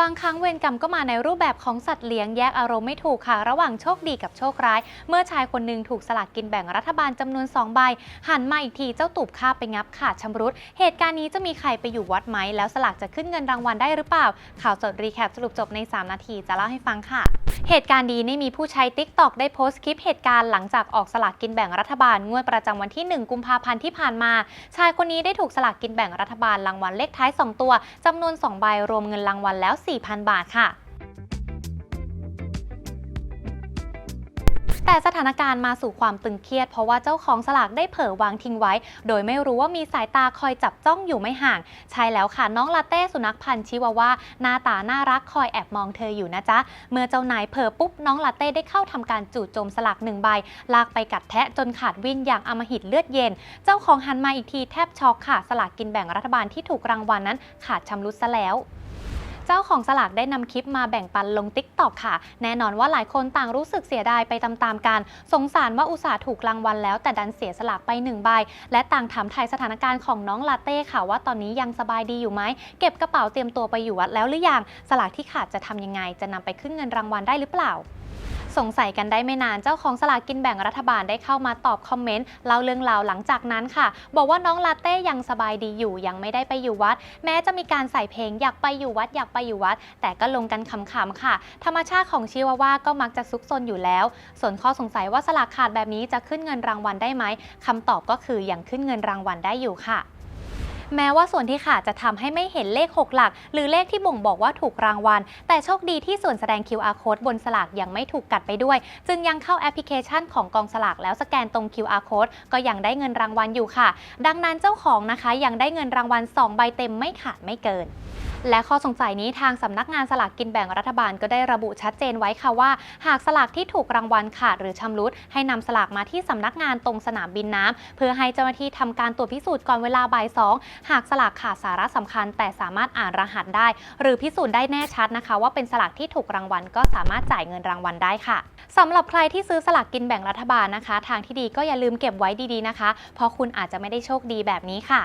บางครั้งเวรกรรมก็มาในรูปแบบของสัตว์เลี้ยงแยกอารมณ์ไม่ถูกค่ะ ระหว่างโชคดีกับโชคร้าย เมื่อชายคนหนึ่งถูกสลากกินแบ่งรัฐบาลจำนวน 2 ใบ หันมาอีกทีเจ้าตูบค่าบไปงับขาดชำรุด เหตุการณ์นี้จะมีใครไปอยู่วัดไหม แล้วสลากจะขึ้นเงินรางวัลได้หรือเปล่า ข่าวสดรีแคปสรุปจบใน 3 นาทีจะเล่าให้ฟังค่ะ เหตุการณ์ดีนี่มีผู้ใช้ TikTok ได้โพสต์คลิปเหตุการณ์หลังจากออกสลากกินแบ่งรัฐบาลงวดประจำวันที่ 1 กุมภาพันธ์ที่ผ่านมา ชายคนนี้ได้ถูกสลากกินแบ่งรัฐบาลรางวัลเลขท้าย 2 ตัวจำนวน 2 ใบรวมเงินรางวัลแล้ว4,000 บาทค่ะแต่สถานการณ์มาสู่ความตึงเครียด เพราะว่าเจ้าของสลากได้เผลอวางทิ้งไว้ โดยไม่รู้ว่ามีสายตาคอยจับจ้องอยู่ไม่ห่าง ใช่แล้วค่ะ น้องลาเต้สุนัขพันธุ์ชิวาว่า หน้าตาน่ารักคอยแอบมองเธออยู่นะจ๊ะ เมื่อเจ้านายเผลอปุ๊บ น้องลาเต้ได้เข้าทำการจู่โจมสลากหนึ่งใบ ลากไปกัดแทะจนขาดวิ่นอย่างอมหิตเลือดเย็น เจ้าของหันมาอีกทีแทบช็อกค่ะ สลากกินแบ่งรัฐบาลที่ถูกรางวัลนั้น ขาดชำรุดซะแล้ว เจ้าของสลากได้นำคลิปมาแบ่งปันลงทิกต็อกค่ะ แน่นอนว่าหลายคนต่างรู้สึกเสียดายไปตามๆกัน สงสารว่าอุตส่าห์ถูกรางวัลแล้ว แต่ดันเสียสลากไปหนึ่งใบ และต่างถามไทยสถานการณ์ของน้องลาเต้ค่ะว่าตอนนี้ยังสบายดีอยู่ไหม เก็บกระเป๋าเตรียมตัวไปอยู่วัดแล้วหรือยัง สลากที่ขาดจะทำยังไง จะนำไปขึ้นเงินรางวัลได้หรือเปล่า สงสัยกันได้ไม่นานเจ้าของสลากกินแบ่งรัฐบาลได้เข้ามาตอบคอมเมนต์เล่าเรื่องราวหลังจากนั้นค่ะ บอกว่าน้องลาเต้ยังสบายดีอยู่ยังไม่ได้ไปอยู่วัด แม้จะมีการใส่เพลงอยากไปอยู่วัดอยากไปอยู่วัด แต่ก็ลงกันขำๆค่ะ ธรรมชาติของชิวาว่าก็มักจะซุกซนอยู่แล้ว ส่วนข้อสงสัยว่าสลากขาดแบบนี้จะขึ้นเงินรางวัลได้ไหมคำตอบก็คือยังขึ้นเงินรางวัลได้อยู่ค่ะ แม้ว่าส่วนที่ขาดจะทำให้ไม่เห็นเลข 6 หลัก หรือเลขที่บ่งบอกว่าถูกรางวัล แต่โชคดีที่ส่วนแสดง QR code บนสลากยังไม่ถูกกัดไปด้วย จึงยังเข้าแอปพลิเคชันของกองสลากแล้วสแกนตรง QR code ก็ยังได้เงินรางวัลอยู่ค่ะ ดังนั้นเจ้าของนะคะยังได้เงินรางวัล 2 ใบเต็มไม่ขาดไม่เกิน และข้อสงสัยนี้ทางสำนักงานสลากกินแบ่งรัฐบาลก็ได้ระบุชัดเจนไว้ค่ะว่า หากสลากที่ถูกรางวัลขาดหรือชำรุด ให้นำสลากมาที่สำนักงานตรงสนามบินน้ำเพื่อให้เจ้าหน้าที่ทำการตรวจพิสูจน์ก่อนเวลาบ่ายสองหากสลากขาดสาระสำคัญ แต่สามารถอ่านรหัสได้ หรือพิสูจน์ได้แน่ชัดนะคะ ว่าเป็นสลากที่ถูกรางวัลก็สามารถจ่ายเงินรางวัลได้ค่ะสำหรับใครที่ซื้อสลากกินแบ่งรัฐบาลนะคะ ทางที่ดีก็อย่าลืมเก็บไว้ดีๆนะคะ เพราะคุณอาจจะไม่ได้โชคดีแบบนี้ค่ะ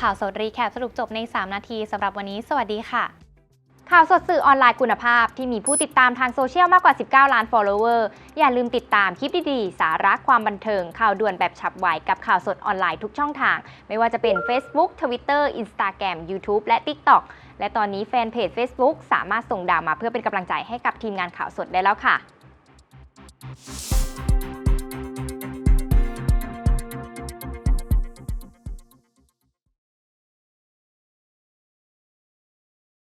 ข่าวสดรีแคปสรุปจบใน 3 นาทีสำหรับวันนี้ สวัสดีค่ะ ข่าวสดสื่อออนไลน์คุณภาพที่มีผู้ติดตามทางโซเชียลมากกว่า 19 ล้าน follower อย่าลืมติดตามคลิปดีๆ สาระความบันเทิง ข่าวด่วนแบบฉับไวกับข่าวสดออนไลน์ทุกช่องทาง ไม่ว่าจะเป็น Facebook Twitter Instagram YouTube และ TikTok และตอนนี้แฟนเพจ Facebook สามารถส่งดาวมาเพื่อเป็นกำลังใจให้กับทีมงานข่าวสดได้แล้วค่ะ